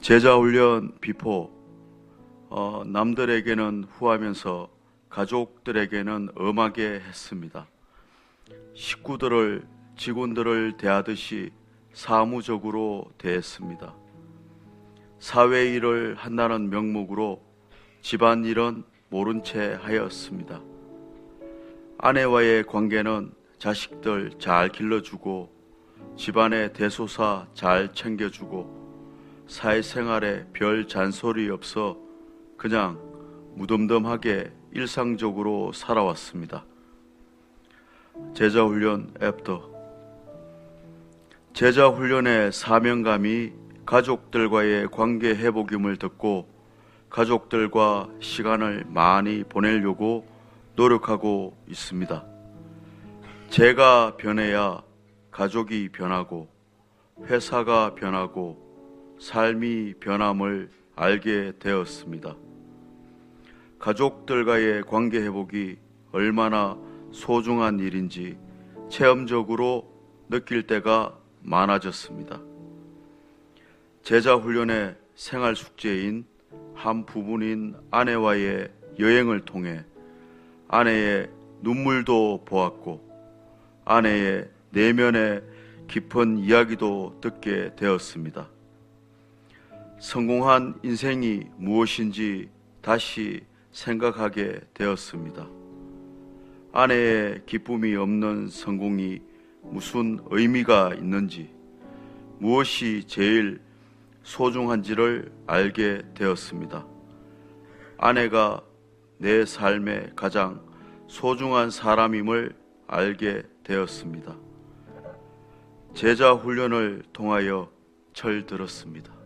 제자 훈련 비포 어, 남들에게는 후하면서 가족들에게는 엄하게 했습니다. 식구들을 직원들을 대하듯이 사무적으로 대했습니다. 사회 일을 한다는 명목으로 집안 일은 모른 채 하였습니다. 아내와의 관계는 자식들 잘 길러주고 집안의 대소사 잘 챙겨주고 사회생활에 별 잔소리 없어 그냥 무덤덤하게 일상적으로 살아왔습니다. 제자훈련 애프터 제자훈련의 사명감이 가족들과의 관계 회복임을 듣고 가족들과 시간을 많이 보내려고 노력하고 있습니다. 제가 변해야 가족이 변하고 회사가 변하고 삶이 변함을 알게 되었습니다. 가족들과의 관계 회복이 얼마나 소중한 일인지 체험적으로 느낄 때가 많아졌습니다. 제자 훈련의 생활 숙제인 한 부분인 아내와의 여행을 통해 아내의 눈물도 보았고 아내의 내면의 깊은 이야기도 듣게 되었습니다. 성공한 인생이 무엇인지 다시 생각하게 되었습니다. 아내의 기쁨이 없는 성공이 무슨 의미가 있는지, 무엇이 제일 소중한지를 알게 되었습니다. 아내가 내 삶의 가장 소중한 사람임을 알게 되었습니다. 제자 훈련을 통하여 철들었습니다.